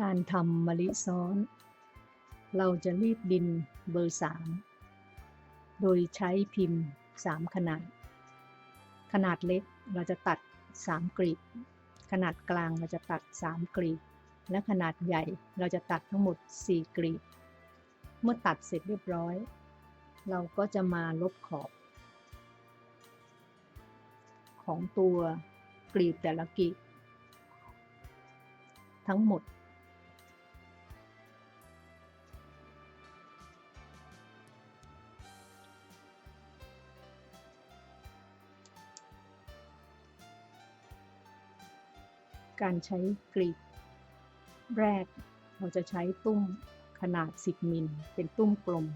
การทำมะลิซ้อน เราจะรีดดินเบอร์สามโดยใช้พิมพ์สามขนาด ขนาดเล็กเราจะตัดสามกรีบ ขนาดกลางเราจะตัดสามกรีบ และขนาดใหญ่เราจะตัดทั้งหมดสี่กรีบ เมื่อตัดเสร็จเรียบร้อย เราก็จะมาลบขอบ ของตัวกรีบแต่ละกรีบทั้งหมด การใช้กรีบแรก เราจะใช้ตุ้มขนาด 10 มิล เป็นตุ้มกลม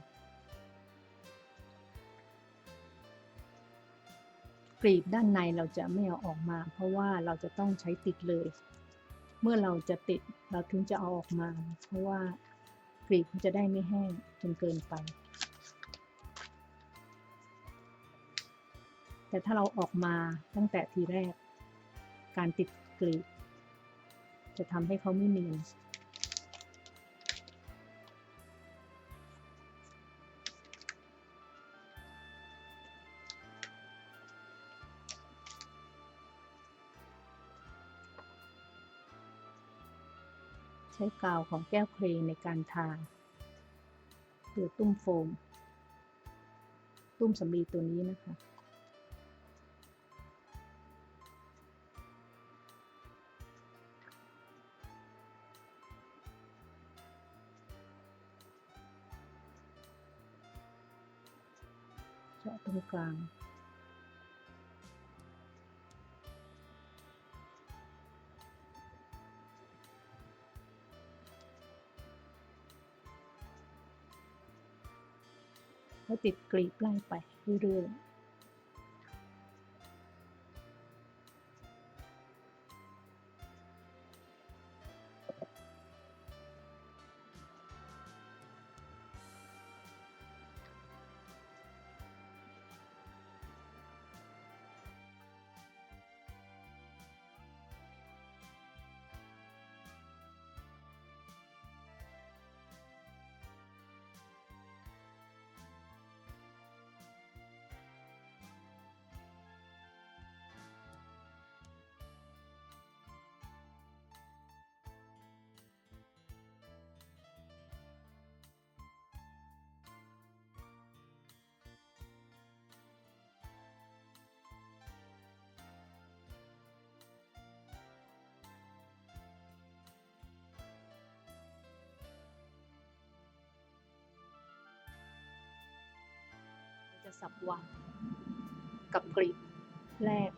กรีบด้านในเราจะไม่เอาออกมา เพราะว่าเราจะต้องใช้ติดเลย เมื่อเราจะติดเราถึงจะเอาออกมา เพราะว่ากรีบมันจะได้ไม่แห้งจนเกินไป แต่ถ้าเราออกมาตั้งแต่ทีแรก การติดกรีบ จะทำให้เขาไม่เนียนใช้กาวของแก้วเครในการทาตัวตุ้มโฟม ตุ้มสำลีตัวนี้นะคะ กลาง แล้วติดกรีบไล่ไปเรื่อยๆ จะสับวางกับกรีบแรก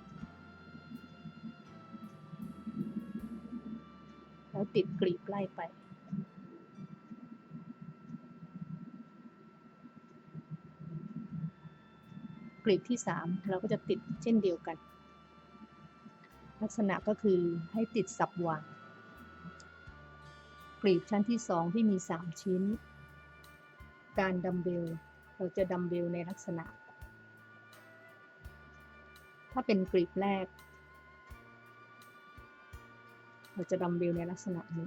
แล้วติดกรีบไล่ไป กรีบที่สามเราก็จะติดเช่นเดียวกัน ลักษณะก็คือให้ติดสับวางกรีบชั้นที่สองที่มีสามชิ้น การดัมเบล เราจะดัมเบลในลักษณะ ถ้าเป็นกรีบแรก เราจะดัมเบลในลักษณะนี้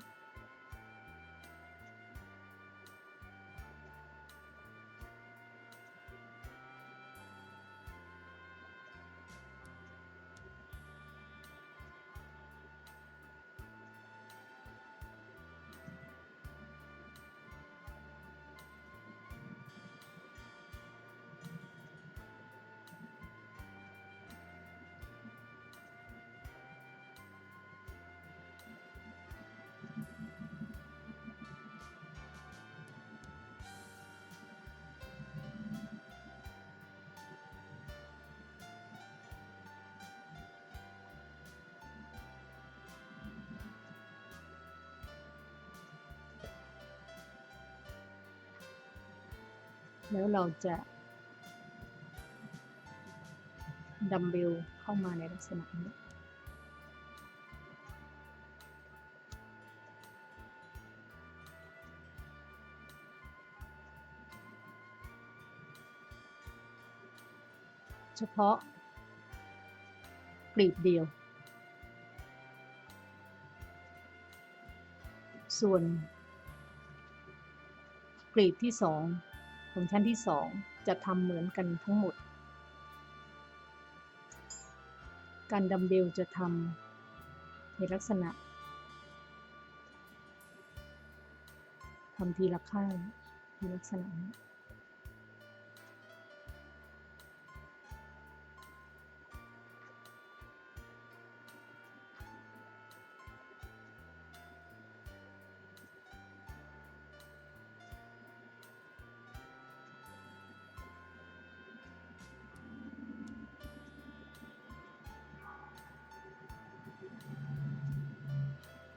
แล้วเราจะดัมเบลเข้ามาในลักษณะนี้เฉพาะกลีบเดียว ส่วนกรีดที่สอง ของชั้นที่สองจะทำเหมือนกันทั้งหมด การดัมเบลจะทำในลักษณะทำทีละข้างในลักษณะนี้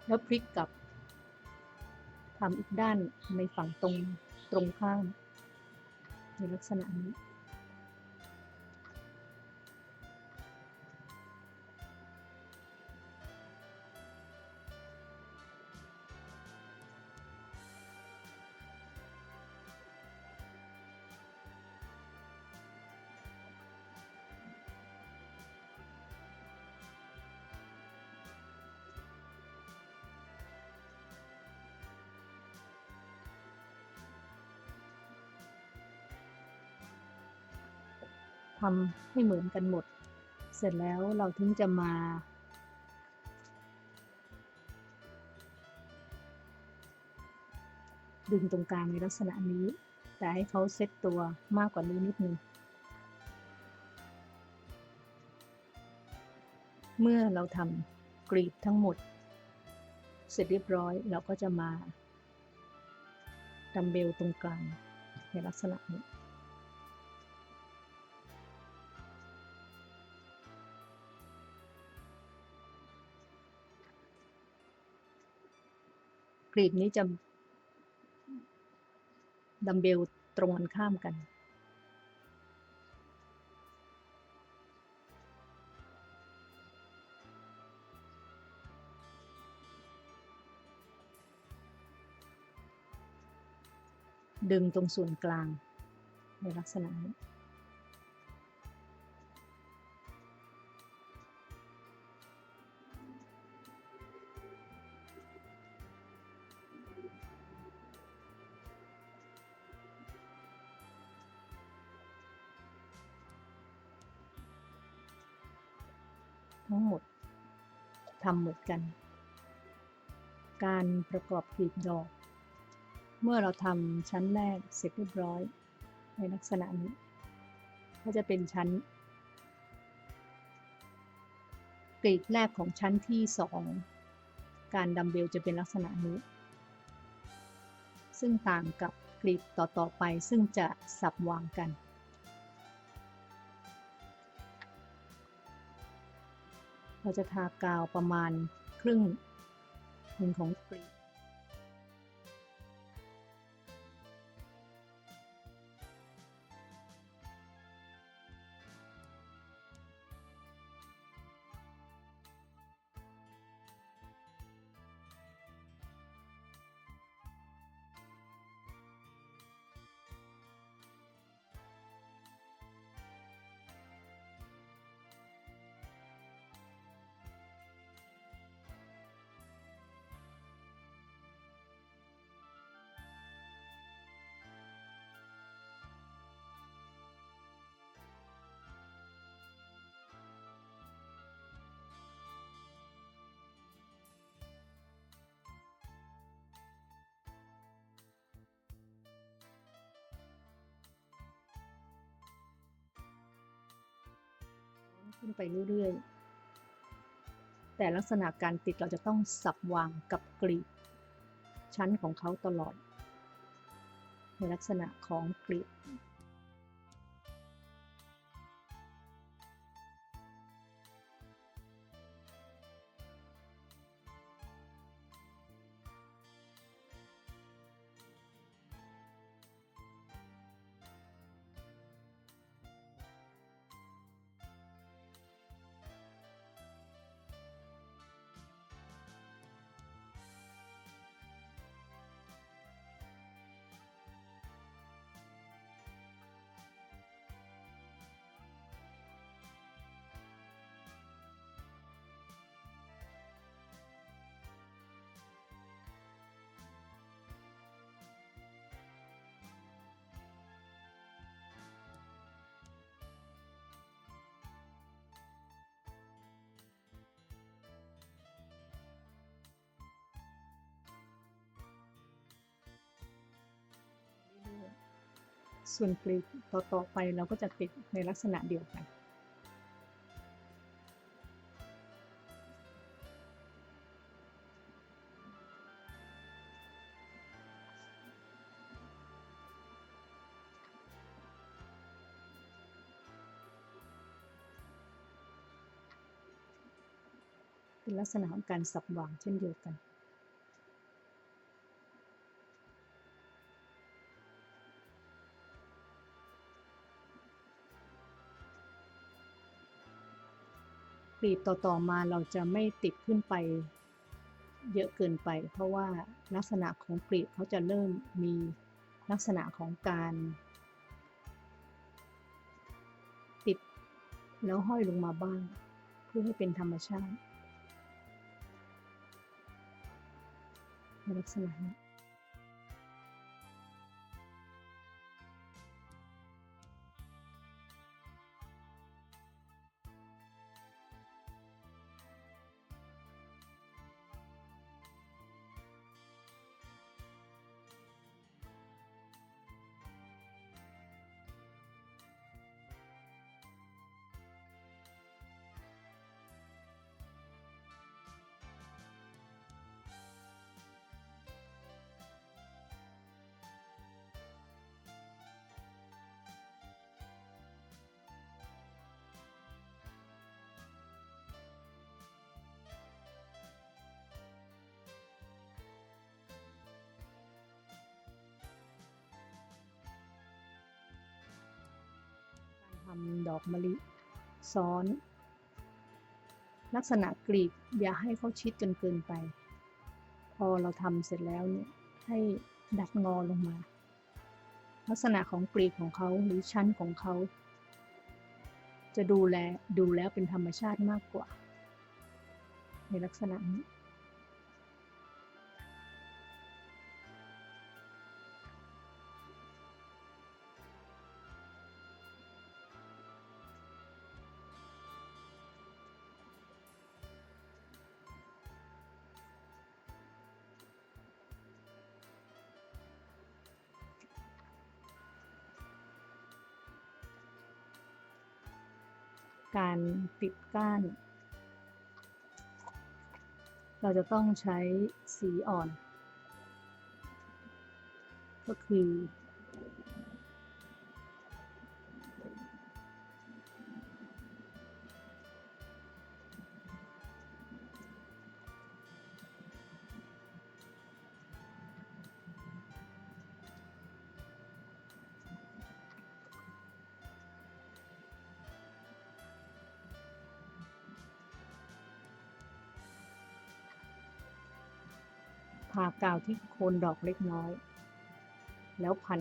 แล้วพลิกกลับทำอีกด้านในฝั่งตรงตรงข้ามในลักษณะนี้ ทำให้เหมือนกันหมด เสร็จแล้วเราถึงจะมา ดึงตรงกลางในลักษณะนี้ แต่ให้เขาเซตตัวมากกว่านี้นิดนึง เมื่อเราทำกรีดทั้งหมด เสร็จเรียบร้อยเราก็จะมาดัมเบลตรงกลางในลักษณะนี้ รีดนี้จะดัมเบลตรงกันข้ามกัน ดึงตรงส่วนกลางในลักษณะนี้ ทำเหมือนกัน การประกอบกลีบดอก เมื่อเราทำชั้นแรกเสร็จเรียบร้อยในลักษณะนี้ ก็จะเป็นชั้นกลีบแรกของชั้นที่สองการดัมเบลจะเป็นลักษณะนี้ ซึ่งต่างกับกลีบต่อๆไปซึ่งจะสับวางกัน เราจะทากาวประมาณครึ่งหนึ่งของกรีบ ขึ้นไปเรื่อยๆ แต่ลักษณะการติดเราจะต้องสับวางกับกลีบ ชั้นของเขาตลอด ในลักษณะของกลีบ ส่วนกลีบต่อๆไปเราก็จะติดในลักษณะเดียวกัน เป็นลักษณะของการสับวางเช่นเดียวกัน กลีบต่อๆมาเราจะไม่ติดขึ้นไปเยอะเกินไป เพราะว่าลักษณะของกลีบเขาจะเริ่มมีลักษณะของการ ติดแล้วห้อยลงมาบ้าง เพื่อให้เป็นธรรมชาตินลักษณะนี้ำดอกมะลิซ้อน ลักษณะกลีบอย่าให้เขาชิดจนเกินไป พอเราทำเสร็จแล้วเนี่ยให้ดัดงอลงมา ลักษณะของกลีบของเขาหรือชั้นของเขา จะดูแลดูแล้วเป็นธรรมชาติมากกว่า ในลักษณะนี้ การติดก้าน เราจะต้องใช้สีอ่อน ก็คือากาวที่โคนดอกเล็กน้อย แล้วพัน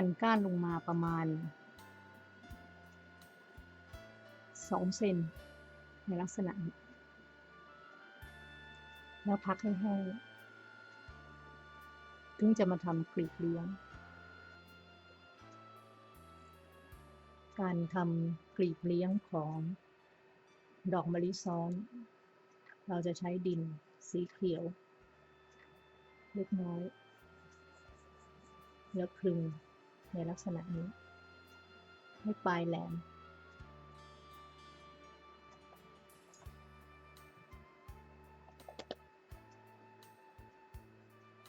พันก้านลงมาประมาณ 2 เซนในลักษณะนี้แล้วพักให้แห้งถึงจะมาทำกลีบเลี้ยง การทำกลีบเลี้ยงของดอกมะลิซ้อน เราจะใช้ดินสีเขียว เล็กน้อย แล้วคลึง ในลักษณะนี้ ให้ปลายแหลม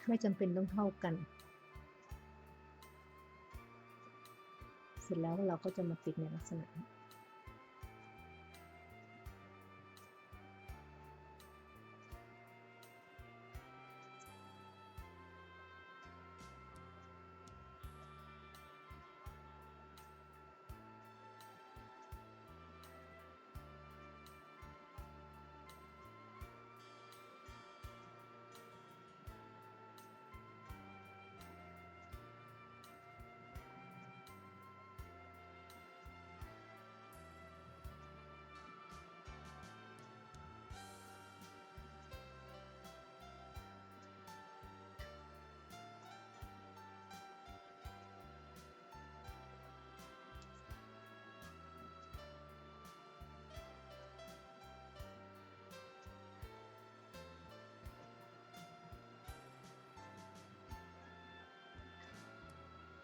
ไม่จำเป็นต้องเท่ากัน เสร็จแล้วเราก็จะมาติดในลักษณะนี้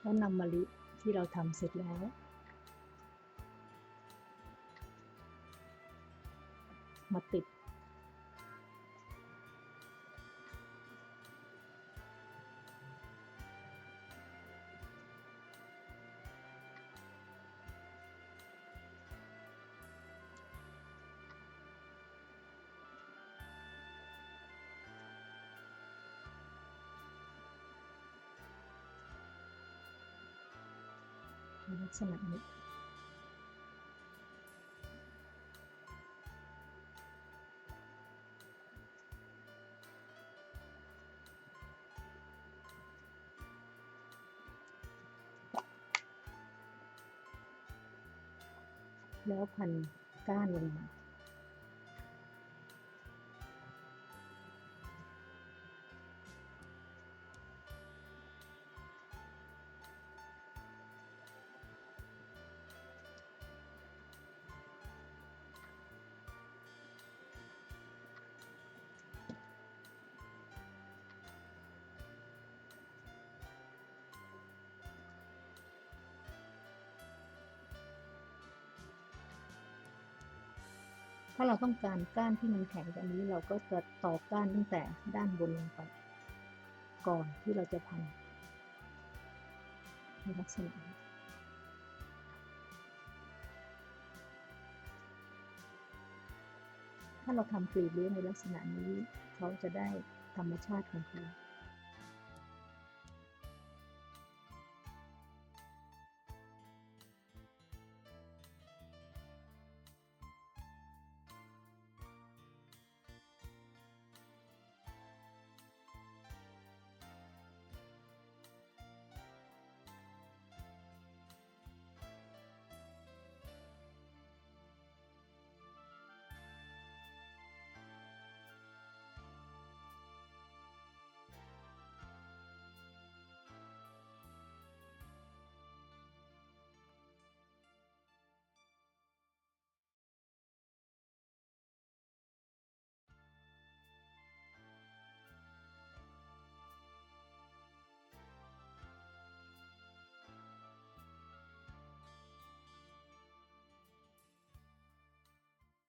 แล้วนำมะลิที่เราทำเสร็จแล้วมาติด ลักษณะนี้แล้วพันก้านลงมา ถ้าเราต้องการก้านที่มันแข็งกว่านี้เราก็จะต่อก้านตั้งแต่ด้านบนลงไป ก่อนที่เราจะพันในลักษณะนี้ถ้าเราทำกลีบเลี้ยงในลักษณะนี้ เขาจะได้ธรรมชาติของเขา